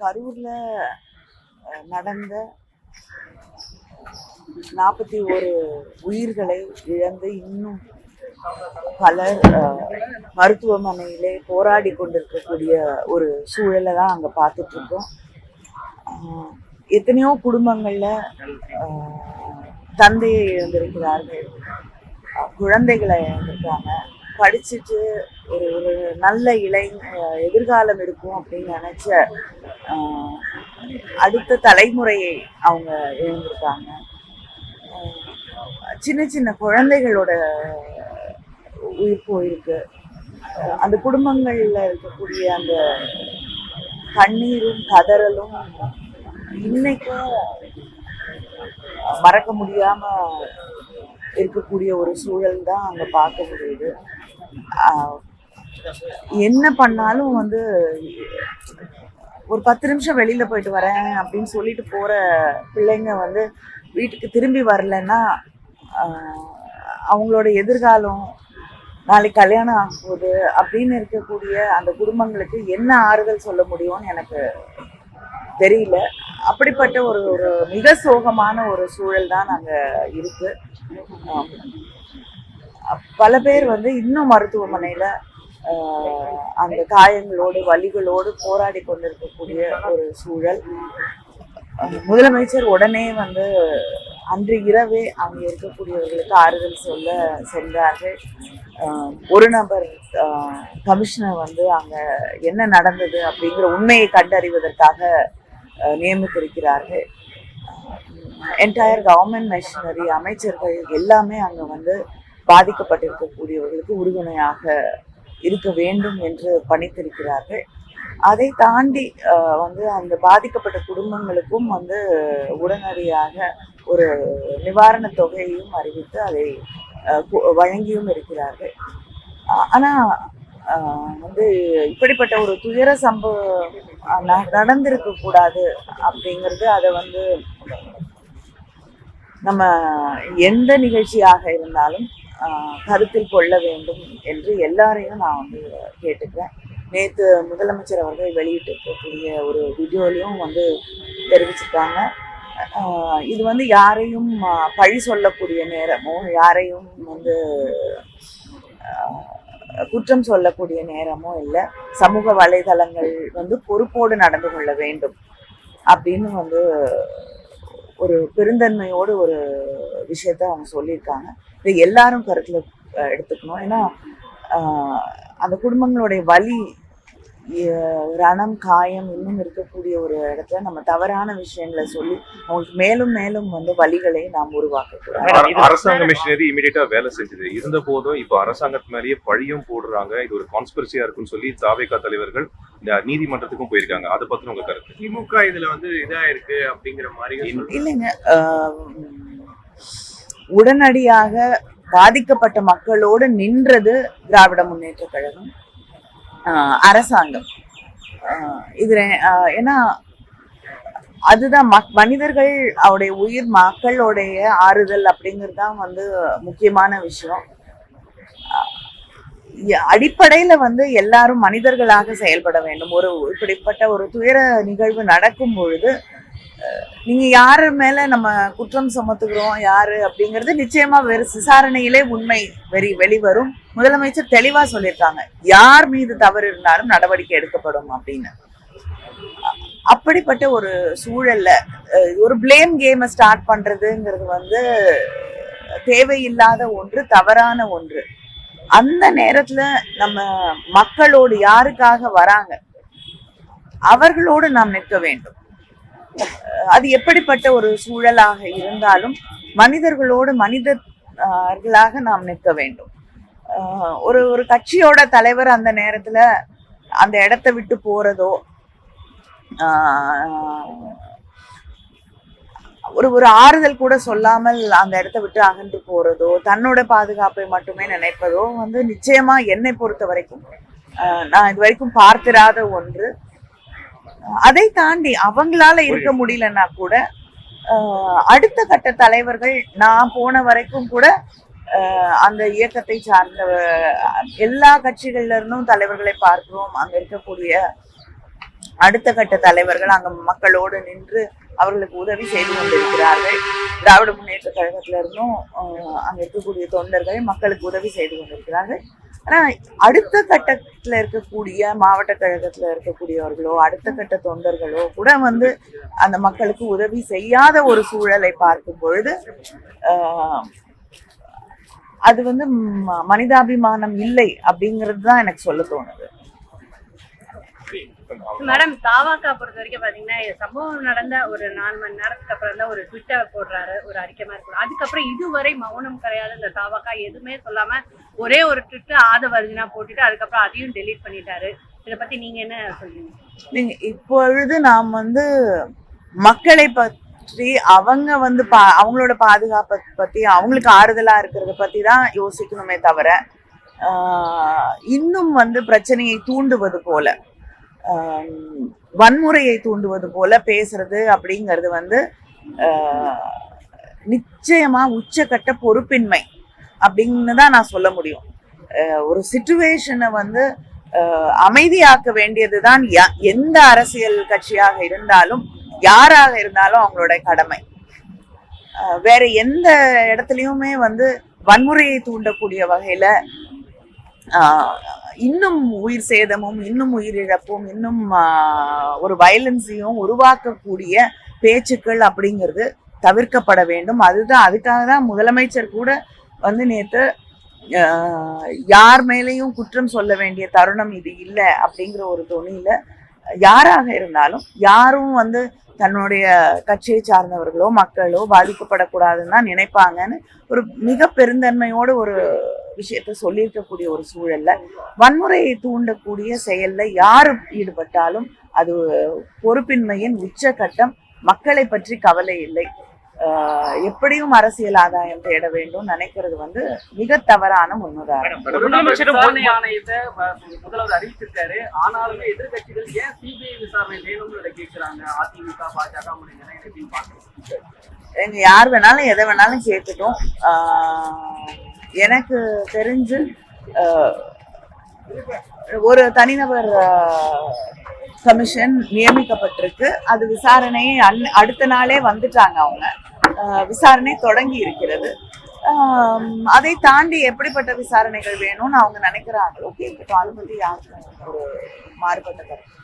கரூர்ல நடந்த நாற்பத்தி ஒரு உயிர்களை இழந்து இன்னும் பலர் மருத்துவமனையிலே போராடி கொண்டிருக்கக்கூடிய ஒரு சூழலை தான் அங்கே பார்த்துட்டு இருக்கோம் எத்தனையோ குடும்பங்களில் தந்தையை இழந்திருக்கிறார்கள். குழந்தைகளை இழந்திருக்காங்க. படிச்சுட்டு ஒரு ஒரு நல்ல இளை எதிர்காலம் இருக்கும் அப்படின்னு நினச்ச அடுத்த தலைமுறையை அவங்க எழுந்திருக்காங்க சின்ன சின்ன குழந்தைகளோட உயிர் போயிருக்கு. அந்த குடும்பங்களில் இருக்கக்கூடிய அந்த கண்ணீரும் கதறலும் இன்னைக்கும் மறக்க முடியாம இருக்கக்கூடிய ஒரு சூழல் தான் அங்க பார்க்க முடியுது. என்ன பண்ணாலும் வந்து ஒரு பத்து நிமிஷம் வெளியில போயிட்டு வரேன் அப்படின்னு சொல்லிட்டு போற பிள்ளைங்க வந்து வீட்டுக்கு திரும்பி வரலன்னா அவங்களோட எதிர்காலம் நாளைக்கு கல்யாணம் ஆகும்போது அப்படின்னு இருக்கக்கூடிய அந்த குடும்பங்களுக்கு என்ன ஆறுதல் சொல்ல முடியும்னு எனக்கு தெரியல. அப்படிப்பட்ட ஒரு ஒரு மிக சோகமான ஒரு சூழல் தான் அங்க இருக்கு. பல பேர் வந்து இன்னும் மருத்துவமனையில் அந்த காயங்களோடு வலிகளோடு போராடி கொண்டிருக்கக்கூடிய ஒரு சூழல். முதலமைச்சர் உடனே வந்து அன்று இரவே அங்கே இருக்கக்கூடியவர்களுக்கு ஆறுதல் சொல்ல சென்றார்கள். ஒரு நபர் கமிஷனர் வந்து அங்கே என்ன நடந்தது அப்படிங்கிற உண்மையை கண்டறிவதற்காக நியமித்திருக்கிறார்கள். என்டையர் கவர்மெண்ட் மெஷினரி அமைச்சர்கள் எல்லாமே அங்கே வந்து பாதிக்கப்பட்டிருக்கக்கூடியவர்களுக்கு உறுதுணையாக இருக்க வேண்டும் என்று பணித்திருக்கிறார்கள். அதை தாண்டி வந்து அந்த பாதிக்கப்பட்ட குடும்பங்களுக்கும் வந்து உடனடியாக ஒரு நிவாரணத் தொகையையும் அறிவித்து அதை வழங்கியும் இருக்கிறார்கள். ஆனால் ஆனா ஆஹ், வந்து இப்படிப்பட்ட ஒரு துயர சம்பவம் நடந்திருக்க கூடாது அப்படிங்கிறது அதை வந்து நம்ம எந்த நிகழ்ச்சியாக இருந்தாலும் கருத்தில் கொள்ள வேண்டும் என்று எல்லாரையும் நான் வந்து கேட்டுக்கிறேன். நேற்று முதலமைச்சர் அவர்கள் வெளியிட்டிருக்கக்கூடிய ஒரு வீடியோலையும் வந்து தெரிவிச்சிருக்காங்க. இது வந்து யாரையும் பழி சொல்லக்கூடிய நேரமோ யாரையும் வந்து குற்றம் சொல்லக்கூடிய நேரமோ இல்லை. சமூக வலைதளங்கள் வந்து பொறுப்போடு நடந்து கொள்ள வேண்டும் அப்படின்னு வந்து ஒரு பெருந்தன்மையோடு ஒரு விஷயத்த அவங்க சொல்லியிருக்காங்க. இதை எல்லாரும் கருத்தில் எடுத்துக்கணும். ஏன்னா அந்த குடும்பங்களுடைய வலி ரணம் காயம் இன்னும் இருக்கக்கூடிய ஒரு இடத்துல நம்ம தவறான விஷயங்களை சொல்லி அவங்களுக்கு மேலும் மேலும் வந்து வலிகளை நாம் அர- அரசாங்க மிஷினரி இமீடியட்டா வேலை செஞ்சது. இருந்த போதும் இப்ப அரசாங்கத்து மேலேயே பழியும் போடுறாங்க. இது ஒரு கான்ஸ்பிரசியா இருக்குன்னு சொல்லி தாவேகா தலைவர்கள் இந்த நீதிமன்றத்துக்கும் போயிருக்காங்க. அதை பத்தின உங்க கருத்து? திமுக இதுல வந்து இதா இருக்கு அப்படிங்கிற மாதிரி. இல்லைங்க. ஆஹ் உடனடியாக பாதிக்கப்பட்ட மக்களோடு நின்றது திராவிட முன்னேற்ற கழகம். அரசாங்கம். ஆஹ் இதுல ஆஹ் ஏன்னா அதுதான் மனிதர்கள் அவருடைய உயிர் மக்களுடைய ஆறுதல் அப்படிங்கிறது தான் வந்து முக்கியமான விஷயம். அடிப்படையில வந்து எல்லாரும் மனிதர்களாக செயல்பட வேண்டும். ஒரு இப்படிப்பட்ட ஒரு துயர நிகழ்வு நடக்கும் பொழுது நீங்க யாரு மேல நம்ம குற்றம் சுமத்துகிறோம் யாரு அப்படிங்கிறது நிச்சயமா வேறு விசாரணையிலே உண்மை வெறி வெளிவரும். முதலமைச்சர் தெளிவா சொல்லியிருக்காங்க. யார் மீது தவறு இருந்தாலும் நடவடிக்கை எடுக்கப்படும் அப்படின்னு. அப்படிப்பட்ட ஒரு சூழல்ல ஒரு பிளேம் கேமை ஸ்டார்ட் பண்றதுங்கிறது வந்து தேவையில்லாத ஒன்று தவறான ஒன்று. அந்த நேரத்துல நம்ம மக்களோடு யாருக்காக வராங்க? அவர்களோடு நாம் நிற்க வேண்டும். அது எப்படிப்பட்ட ஒரு சூழலாக இருந்தாலும் மனிதர்களோடு மனிதர்களாக நாம் நிற்க வேண்டும். ஒரு ஒரு கட்சியோட தலைவர் அந்த நேரத்துல அந்த இடத்தை விட்டு போறதோ ஆஹ் ஒரு ஒரு ஆறுதல் கூட சொல்லாமல் அந்த இடத்தை விட்டு அகன்று போறதோ தன்னோட பாதுகாப்பை மட்டுமே நினைப்பதோ வந்து நிச்சயமா என்னை பொறுத்த வரைக்கும் ஆஹ் நான் இது வரைக்கும் பார்த்திராத ஒன்று. அதை தாண்டி அவங்களால இருக்க முடியலன்னா கூட அடுத்த கட்ட தலைவர்கள் நான் போன வரைக்கும் கூட அந்த இயக்கத்தை சார்ந்த எல்லா கட்சிகள்ல இருந்தும் தலைவர்களை பார்க்கிறோம். அங்க இருக்கக்கூடிய அடுத்த கட்ட தலைவர்கள் அங்க மக்களோடு நின்று அவர்களுக்கு உதவி செய்து கொண்டிருக்கிறார்கள். திராவிட முன்னேற்ற கழகத்துல இருந்தும் ஆஹ், அங்க இருக்கக்கூடிய தொண்டர்கள் மக்களுக்கு உதவி செய்து கொண்டிருக்கிறார்கள். ஆனால் அடுத்த கட்டத்தில் இருக்கக்கூடிய மாவட்ட கழகத்தில் இருக்கக்கூடியவர்களோ அடுத்த கட்ட தொண்டர்களோ கூட வந்து அந்த மக்களுக்கு உதவி செய்யாத ஒரு சூழலை பார்க்கும் பொழுது அது வந்து மனிதாபிமானம் இல்லை அப்படிங்கிறது தான் எனக்கு சொல்ல தோணுது. மேடம் தாவாக்கா பொறுத்த வரைக்கும் பாத்தீங்கன்னா இது சம்பவம் நடந்த ஒரு நாலு மணி நேரத்துக்கு அப்புறம் தான் ஒரு ட்விட்டர் போடுறாரு ஒரு அறிக்கை மாதிரி போடுறாரு அதுக்கப்புறம் இதுவரை மௌனம் கிடையாது இந்த தாவாக்கா. எதுவுமே சொல்லாம ஒரே ஒரு ட்விட்டர் ஆதவர்ஜினா போட்டுட்டு அதுக்கப்புறம் அதையும் டெலீட் பண்ணிட்டாரு. இதை பத்தி நீங்க என்ன சொல்றீங்க? நீங்க இப்பொழுது நாம் வந்து மக்களை பற்றி அவங்க வந்து பா அவங்களோட பாதுகாப்பை பத்தி அவங்களுக்கு ஆறுதலா இருக்கிறத பத்தி தான் யோசிக்கணுமே தவிர ஆஹ், இன்னும் வந்து பிரச்சனையை தூண்டுவது போல. வன்முறையை தூண்டுவது போல பேசுறது அப்படிங்கிறது வந்து நிச்சயமா உச்சக்கட்ட பொறுப்பின்மை அப்படின்னு தான் நான் சொல்ல முடியும். ஒரு சுச்சுவேஷனை வந்து அமைதியாக்க வேண்டியது தான் எந்த அரசியல் கட்சியாக இருந்தாலும் யாராக இருந்தாலும் அவங்களோட கடமை. வேற எந்த இடத்துலையுமே வந்து வன்முறையை தூண்டக்கூடிய வகையில இன்னும் உயிர் சேதமும் இன்னும் உயிரிழப்பும் இன்னும் ஒரு வயலன்ஸையும் உருவாக்கக்கூடிய பேச்சுக்கள் அப்படிங்கிறது தவிர்க்கப்பட வேண்டும். அதுதான் அதுக்காக தான் முதலமைச்சர் கூட வந்து நேற்று யார் மேலேயும் குற்றம் சொல்ல வேண்டிய தருணம் இது இல்லை அப்படிங்கிற ஒரு துணியில் யாராக இருந்தாலும் யாரும் வந்து தன்னுடைய கட்சியை சார்ந்தவர்களோ மக்களோ பாதிக்கப்படக்கூடாதுன்னு தான் நினைப்பாங்கன்னு ஒரு மிக பெருந்தன்மையோடு ஒரு விஷயத்த சொல்லியிருக்கக்கூடிய ஒரு சூழல்ல வன்முறையை தூண்டக்கூடிய செயல்ல யார் ஈடுபட்டாலும் அது பொறுப்பின்மையின் உச்சகட்டம் மக்களை பற்றி கவலை இல்லை. எப்படியும் அரசியல் ஆதாயம் தேட வேண்டும் நினைக்கிறது வந்து மிக தவறான முன்னுதாரணம் முதல்வர் அறிவிச்சிருக்காரு. ஆனாலுமே எதிர்கட்சிகள் ஏன் சிபிஐ விசாரணை வேணும்னு கேட்கிறாங்க அதிமுக பாஜக எங்க யார் வேணாலும் எதை வேணாலும் கேட்கட்டும் எனக்கு தெரிஞ்சு ஒரு தனிநபர் கமிஷன் நியமிக்கப்பட்டிருக்கு. அது விசாரணையை அன் அடுத்த நாளே வந்துட்டாங்க அவங்க. விசாரணை தொடங்கி இருக்கிறது. அதை தாண்டி எப்படிப்பட்ட விசாரணைகள் வேணும்னு அவங்க நினைக்கிறாங்களோ கேட்கட்டும் அதை பத்தி யாருக்கும் ஒரு மாறுபட்ட கருத்து?